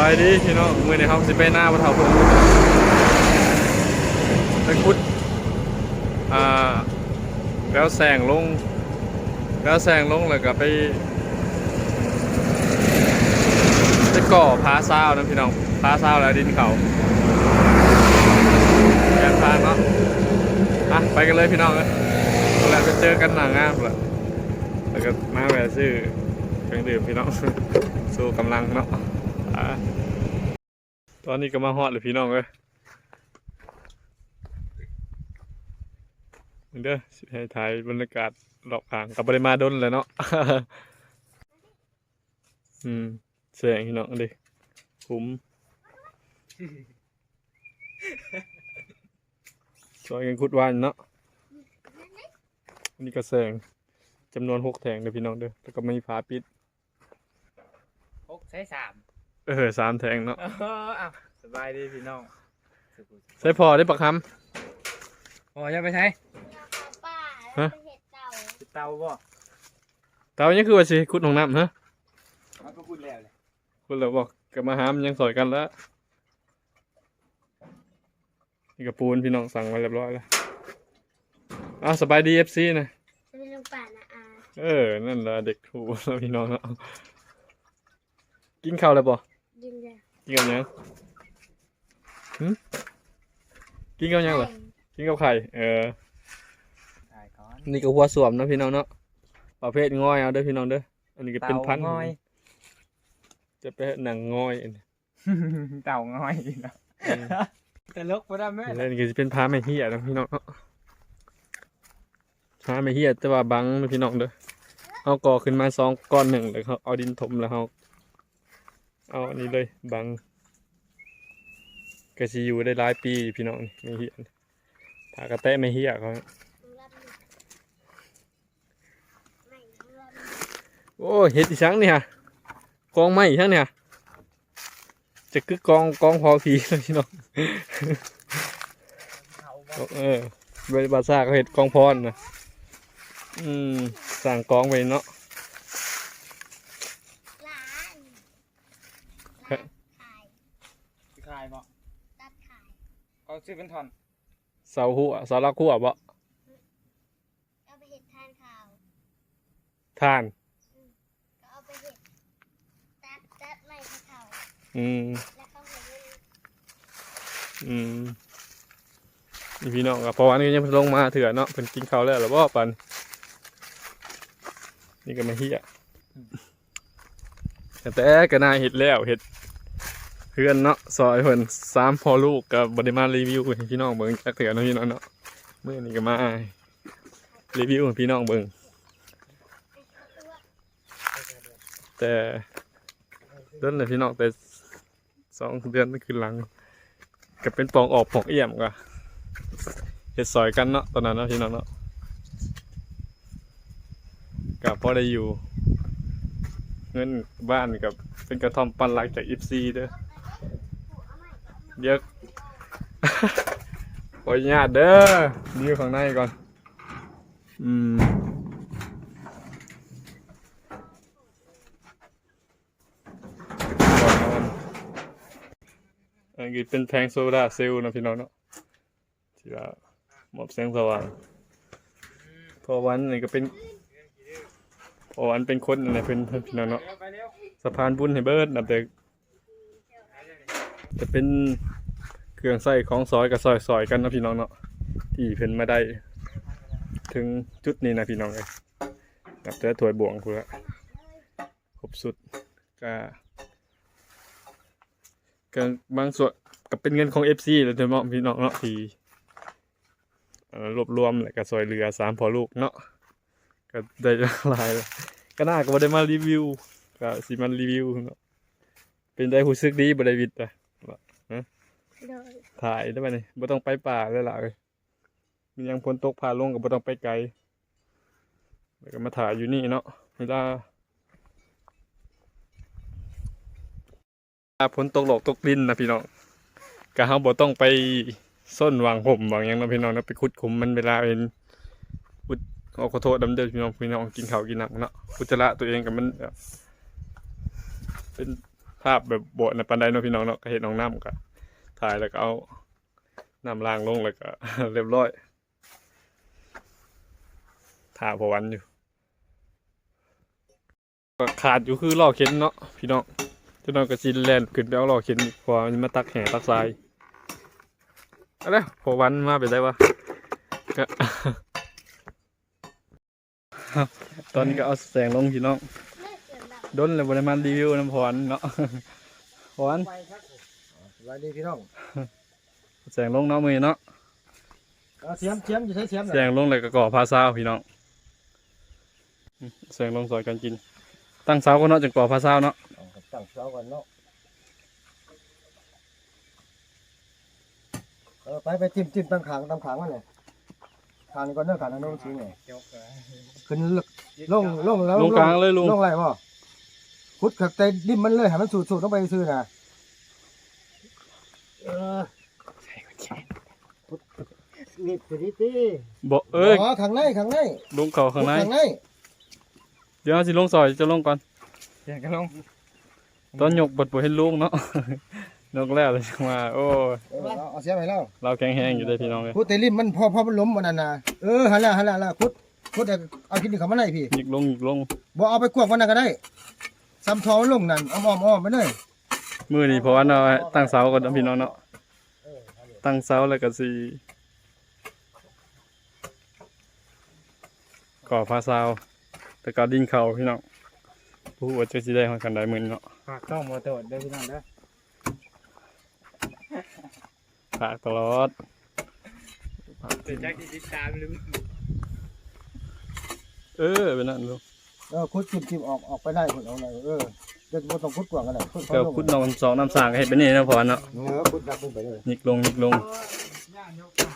บายดีพี่น้องมือในห้องสิไปหน้าพระเถาเพิ่งไปคุดอ่าแล้วแสงลงแล้วแสงลงแล้วก็ไปไปก่อพาซาวนะพี่น้องพาซาวแล้วดินเขาแกนพานเนาะอะไปกันเลยพี่น้องเลยแล้วจะเจอกันหนางานเลยแล้วก็มาแวะซื้อเครื่องดื่มพี่น้องสู้กำลังเนาะ ตอนนี้ก็มาฮอดเลยพี่น้องเลยเด้อสิให้ถ่ายบรรยากาศรอบข้างกับบริมาดนเลยเนาะ อืมแสงพี่น้องดิคุ้มช่วยกันคุดวานเนาะอันนี้ก็แสงจำนวนหกแถงเด้อพี่น้องเด้อแล้วก็ไม่มีฝาปิดหกใช้สาม เออสามแถงเนาะเอออ้าวสบายดีพี่น้องใส่พอได้ปะคโอ้ยไปใช้ป่าฮะแล้วไปเห็ดเต่าติดเตาบ่ำเตานี่คือว่าสิคุดของน้ำฮะมันก็พูดแล้วเลยคุณเลยบอกกับมาหามนยังสอยกันแล้วนี่กับปูนพี่น้องสั่งมาเรียบร้อยแล้วอ้าวสบายดีเอฟซีนะจะเป็นลูกป่านะอาเออนั่นแหละเด็กถูแล้วพี่น้องเนาะกินข้าวแล้วบ่ยินเลย กินกับหยังหึกินกับหยังเหรอกินกับไข่เออถ่ายก่อนนี่ก็หัวสวมนะพี่น้องเนาะประเภทง่อยเอาเด้อพี่น้องเด้ออันนี้ก็เป็นพันธุ์เต่างอย จะเป็นหนังง่อยอันนี้เต่างอยนะอืมแต่ลกบ่ได้แม่แล้วนี่ก็จะเป็นพาไม่เฮียนะพี่น้องเนาะพาไม่เฮียแต่ว่าบังนะพี่น้องเด้อเอาก่อขึ้นมาสองก้อนหนึ่งแล้วเขาเอาดินถมแล้วเขา เอาอันนี้เลยบังก็สิอยู่ได้หลายปีพี่น้องนี่ไม่เฮียถากระแตะไม่เฮียเขาโอ้เห็ดอีสังเนี่ยกองไม้อีสังเนี่ยจะคือกองกองพอผีเลยพี่น้องเออเวลบาซ่าเขาเห็ดกองพรนะอืมสั่งกองไปเนาะ ร้านร้านขาย สิขายบ่ ตัดขาย เขาซื้อเป็นท่อนเสาหัวเสาลักหัวบ่เอาไปเห็ดทานข่าวทาน ก็เอาไปเห็ดตัดตัดไม้ที่เขาอืม แล้วก็เห็ดเงินอืมนี่พี่น้องกับพอวันนี้ยังลงมาเถื่อเนาะเพิ่นกินข้าวแล้วหรือบ่ปันนี่ก็มาเฮียแต่ก็น่าเห็ดแล้วเห็ดเพื่อนเนาะซอยเพิ่นสามพอลูกกับบริมารีวิวให้พี่น้องเบิ่งจักเถื่อเนะพี่น้องเนาะเมื่อนี้ก็มารีวิวให้พี่น้องเบิ่งแต่เดินเลยพี่น้องแต่สองเดือนนั่นคือหลังก็เป็นปองออกปองเอี่ยมก็เห็ดซอยกันเนาะตอนนั้นเนาะพี่น้องเนาะกับพอได้อยู่เงินบ้านกับเป็นกระท่อมปันหลักจากอิฟซีเด้อ เดี๋ยวขออนุญาตเด้อดีข้างในก่อน อืมอันนี้เป็นแพงโซดาเซลล์นะพี่น้องเนาะที่ว่าหมอบแสงสว่างพอวันนี่ก็เป็นพอวันเป็นคนอะไรเป็นพี่น้องเนาะเร็วไปเร็วสะพานบุญให้เบิร์ดนะแต่จะเป็น เครื่องใส่ของซอยกับซอยซอยๆกันนะพี่น้องเนาะที่เพิ่นมาได้ ถึงจุดนี้นะพี่น้องเลยกับเจ้าถวยบวงคือละครบสุดก็ก็บางส่วนก็เป็นเงินของ FC แล้วเถอะเนาะพี่น้องเนาะที่อ่อรวบรวมแล้วก็ซอยเรือสามพอลูกเนาะก็ได้หลายก็น่าก็บได้มารีวิวก็สิมันรีวิวเนาะเป็นได้รู้สึกดีบ่ได้วิดอะ โดยถ่ายได้ป่ะนี่บ่ต้องไปป่าเลยล่ะเอ้ยมียังฝนตกพาลงก็บ่ต้องไปไกลแล้วก็มาถ่ายอยู่นี่เนาะเวลาเวลาฝนตกหลอกตกดินนะพี่น้องก็เฮาบ่ต้องไปส้นวางห่มวางยังนะพี่น้องนะไปขุดขุมมันเวลาเป็นอุดเอาขอโทษดำเด้อพี่น้องพี่น้องกินข้าวกินหน้ำเนาะอุจจาระตัวเองก็มันเป็นภาพแบบโบในปันไดเนาะพี่น้องเนาะก็เห็นน้องน้ำก็ ถ่ายแล้วก็เอานำล้างลงแล้วก็เรียบร้อยถ่าพอวันอยู่ขาดอยู่คือล่อเข็นเนาะพี่น้องจ้าน้องก็จินแลนขึ้นไปเอาล่อเข็นพอมันมาตักแห่ตักทรายอะไรพอวันมาเป็นได้วะก็ตอนนี้ก็เอาแสงลงพี่น้องไม่เกิดหลับดนเลยบริมารีวิวน้ำพรเนาะพรไปครับ สวัสดีพี่น้องแสงลงเนาะมือเนาะเอาเสียมเสียมอยู่ใช้เสียมแสงลงเลยก็ก่อพาซาวพี่น้องอืมแสงลงซอยกันกิน ตั้งเสาก็เนาะจังก่อพาซาวเนาะเอาครับตั้งเสาก่อนเนาะเออไปไปจิ้มจิ้มตั้งขางตั้งขางมันเลยขางนี่ก่อนเนาะขางนั้นโน้นสิไงจกเลยขึ้นลงลงแล้วลงกลางเลยลุงลงไรบ่ขุดขักใจดินมันเลยให้มันสูดสูดต้องไปซื้อนะเออขุด นี่สิดิตีบอกเอ้ยอ๋อข้างในข้างในลงเข่าข้างในขุดข้างในเดี๋ยวเอาสิลงซอยจะลงก่อนเสียงกระลง ตอนยกบดบ่เห็นลุงเนาะ นกแล้วเลยจังว่าโอ้ยเออเอาเอาเสียมไปแล้วเราแข็งแห้งอยู่ได้อพี่น้องเลยขุดแต่ริมมันพอพอมันล้มมันนั่นน่ะเออหันละหันละหันละขุดขุดแต่เอากินเข้ามาในพี่หยิกลงหยิกลงบ่เอาไปกวกมันนั่นก็ได้ซ้ำทอมันลงนั่นเอาอ้อมอ้อมไปเลย มือนี่เพราะว่าเราตั้งเสาก่อนเนาะพี่น้องเนาะตั้งเสาแล้วก็สิก่อพาซาวแต่ก็ดิ้นเข่าพี่น้องผู้ว่าจะสิได้ฮอดกันได้มื้อนี้เนาะฝากต้องมาตรวจเด้อพี่น้องเด้อฝากตลอดเดี๋ยวแจ็คที่ติดตามลืมเออเป็นนั่นลูกเออขุดจิ้มๆออกออกไปได้พุ่นเอาหน่อยเออ เดี๋ยวบ่ต้องขุดกวางกันได้ขุดก็พุดน้ำสองน้ำสางก็เฮ็ดไปนี่นะพอเนาะเออขุดดักลงไปเลยหยิกลงหยิกลงย่านยกขา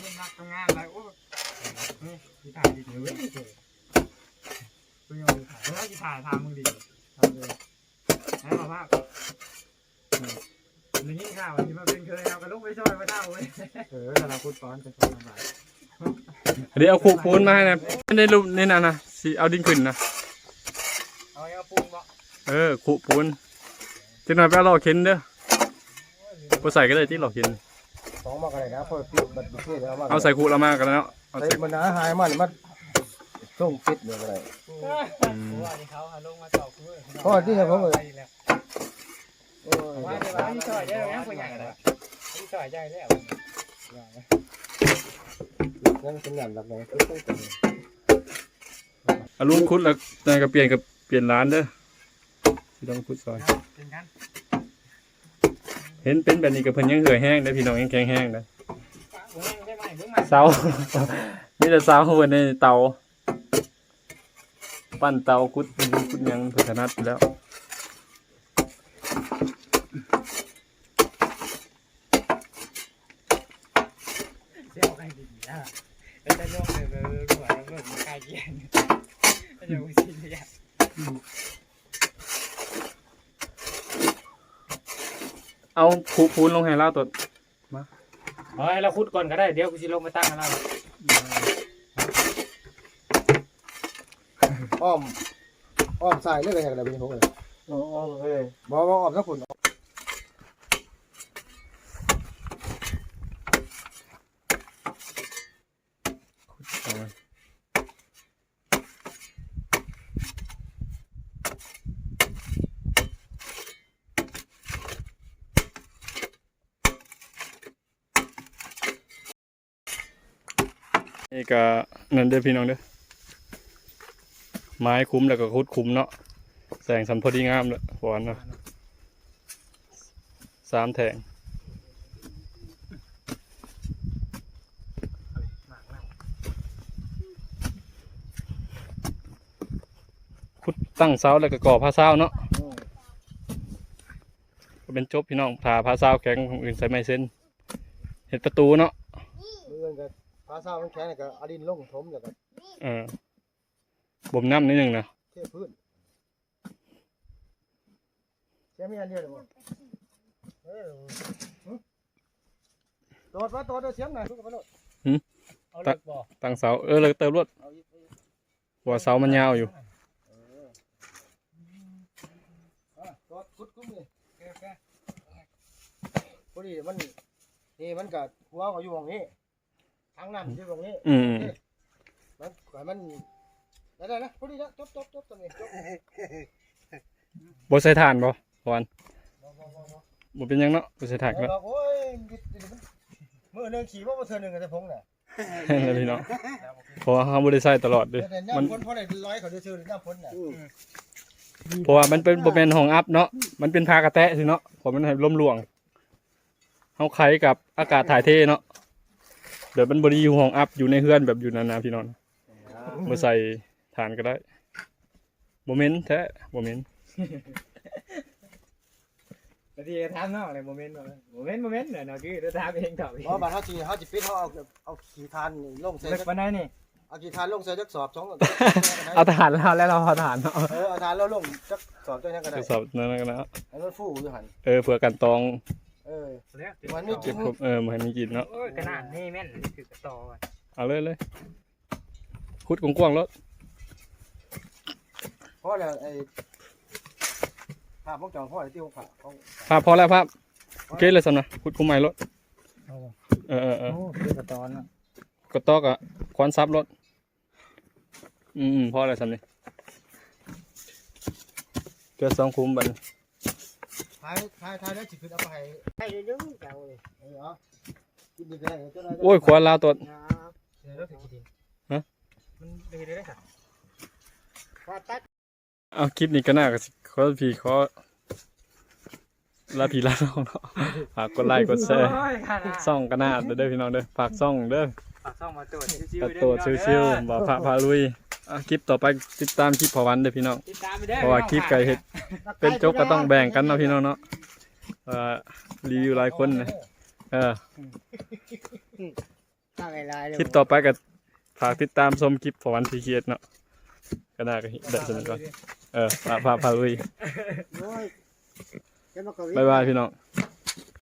เล่นรักทำงานอะไรโอ้นี่ที่ถ่ายดีเลยคุณยงถ่ายแล้วที่ถ่ายทำมึงดีทำเลยให้มาภาพหรือยิ่งข่าวที่มาเป็นเคยเอากระลุกไปช่วยมาเท่าเว้ยเออกำลังพูดก้อนจะทำอะไรเดี๋ยวเอาคูปูนมาให้นะในรูปนี่นะนะสิเอาดินขึ้นนะ เอาไอ้เอาปูนบ่ เออคูปูนจังหน่อยไปเอาหลอกเข็นเด้อบ่ใส่ก็ได้ที่หลอกเข็นสองมากันเลยนะเพราะปิดบัดเพื่อเอามาเอาใส่คูละมากกันแล้วเอาใส่ใส่มันหาหายมันมันส่งปิดเลยก็ได้ว่าที่เขาเอาลงมาตอกกูเพราะว่าที่เขาเลยโอ้ยว่าเดี๋ยวว่าที่ซอยได้แล้วคนใหญ่เลยที่ซอยใหญ่แล้วนั่นเป็นอย่างหลักเลยคือต้องเป็นเอาลุงคุดแล้วนายก็เปลี่ยนกับเปลี่ยนร้านเด้อ สิต้องคุดซอย เห็นเป็นแบบนี้กับเพิ่นยังเหือแห้งได้พี่น้องยังแข็งแห้งได้เบิ้งได้ไหมเบิ้งมาเสามีแต่เสาเพิ่นในเตา ปั้นเตาคุดคุดยังเพิ่นถนัดอยู่แล้วเดี๋ยวให้ดีนะแล้วจะลงเลยเลยหัวแล้วเบิ้งใครเกียนเดี๋ยวสิเนี่ย เอาคูปูนลงให้เราตัวเฮ้ยเราคุดก่อนก็ได้เดี๋ยวกูสิลงมาตั้งกันแล้วอ้อมอ้อมใส่เรื่องอะไรกันเลยเป็นพวกเลยโอ้โหบอกว่าอ้อมสักคน นี่ก็นั่นเด้อพี่น้องเด้อไม้คุ้มแล้วก็คุดคุ้มเนาะแสงสัมพอดีงามเลยฝนเนาะสามแถงคุดตั้งเสาแล้วก็ก่อผ้าเสาเนาะเป็นจบพี่น้องผ่าผ้าเสาแข็งของอื่นใส่ไม้เส้นเห็ดประตูเนาะ กันภาษามันแข็งก็อดินลงถมแล้วก็เออบ่มน้ำนิดนึงนะเทพื้นเสียมีอันเดียวเลยมั้งเออโดดมาโดดเสียงหน่อยทุกคนโดดเอาเลิกบ่ตั้งเสาเออเลยเติมรวดเอาอีกหัวเสามันยาวอยู่โดดขุดกุ้งนี่โอเคพอดีมันนี่มันก็หัวก็อยู่ตรงนี้ ทางน้ำอยู่ตรงนี้อืมมันขอยมันได้ได้นะพอดีแล้วจบจบจบตรงนี้จบบ่ใส่ถ่านบ่พอนบ่บ่บ่บ่บ่เป็นหยังเนาะบ่ใส่ถ่านก็เราโอ้ยมือหนึ่งขี่ว่ามาเธอหนึ่งกับเธอพงน่ะแล้วพี่น้องเพราะว่าเฮาบ่ได้ใส่ตลอดเด้แต่มันน้ำพ้นเพราะอะไรร้อยเขาจะเชื่อน้ำพ้นน่ะเพราะว่ามันเป็นบ่แม่นห้องอัพเนาะ มันเป็นพากระแตะสิเนาะเพราะมันให้ลมหลวง เฮาไขกับอากาศถ่ายเทเนาะ เดี๋ยวมันบ่ได้อยู่ห้องอัพอยู่ในเฮือนแบบอยู่นานๆพี่น้องบ่ใส่ถ่านก็ได้บ่เหม็นแท้บ่เหม็นแล้วที่ถามน้องเลยโมเมนต์โมเมนต์โมเมนต์เนี่ยเนาะคือจะถามเองต่อเพราะบางเขาจีเขาจีปิดเขาเอาเอาขี่ทานลงใส่เลิกปานใดนี่เอาขี่ทานลงใส่จักสอบสองเอาถ่านแล้วแล้วเราเอาถ่านเนาะเออเอาทานแล้วลงจักสอบจังนั้นก็ได้ทดสอบนั่นก็นะให้มันฟูอยู่หันเออเผื่อกันตอง เออเลิกมันไม่กิเก็บครบเออมันให้มีกินเนาะ โอ้ยขนาดนี่แม่นคือกระต่อเอาเลยเลยขุดกว้างๆแล้วเพราะอะไรไอ้ภาพพวกจองพ่อที่พวกผ่าเขาภาพพอแล้วภาพโอเคเลยสำนะขุดคุมใหม่รถเออเออเออโอ้คือกระต่อเนาะกดตอกอะควานซับรถ อืมอืมพอแล้วสำนี่เกิดสองคุมบัดน ท้ายท้ายท้ายแล้วจิขึ้นเอาไปให้ให้เยอะๆเจ้าเลยเออเอากินดีก็ได้เจ้าหน่โอ้ยควานลาวตัวเดี๋ยวเราถึงกินฮะ มันเป็นได้ค่ะว่าตัดเอาคลิปนี้ก็น่าก็สิขอพี่ขอลาพี่ลาน้องเนาะฝากกดไลค์กดแชร์โอ้ยขนาดซ่องก็น่าเด้อพี่น้องเด้อฝากซ่องเด้อฝากซ่องมาตรวจชิวตัดๆตัวเด้อ ชิวๆบอกพระพาลุย อะคลิปต่อไปติดตามคลิปพอวันเด้อพี่น้อง ติดตามไปเด้อเพราะว่าคลิปไก่เห็ดเป็นโจ๊กก็ต้องแบ่งกันเนาะพี่น้องเนาะเอ่อรีวิวหลายคนนะเออตั้งไอ้ลายเลยคลิปต่อไปก็ฝากติดตามชมคลิปพอวันทีเคียดเนาะก็ได้ก็ได้สนุกก่อนเออพาพาพาลุยโอ้ยเจ้ามาเกาหลีบ๊ายบายพี่น้อง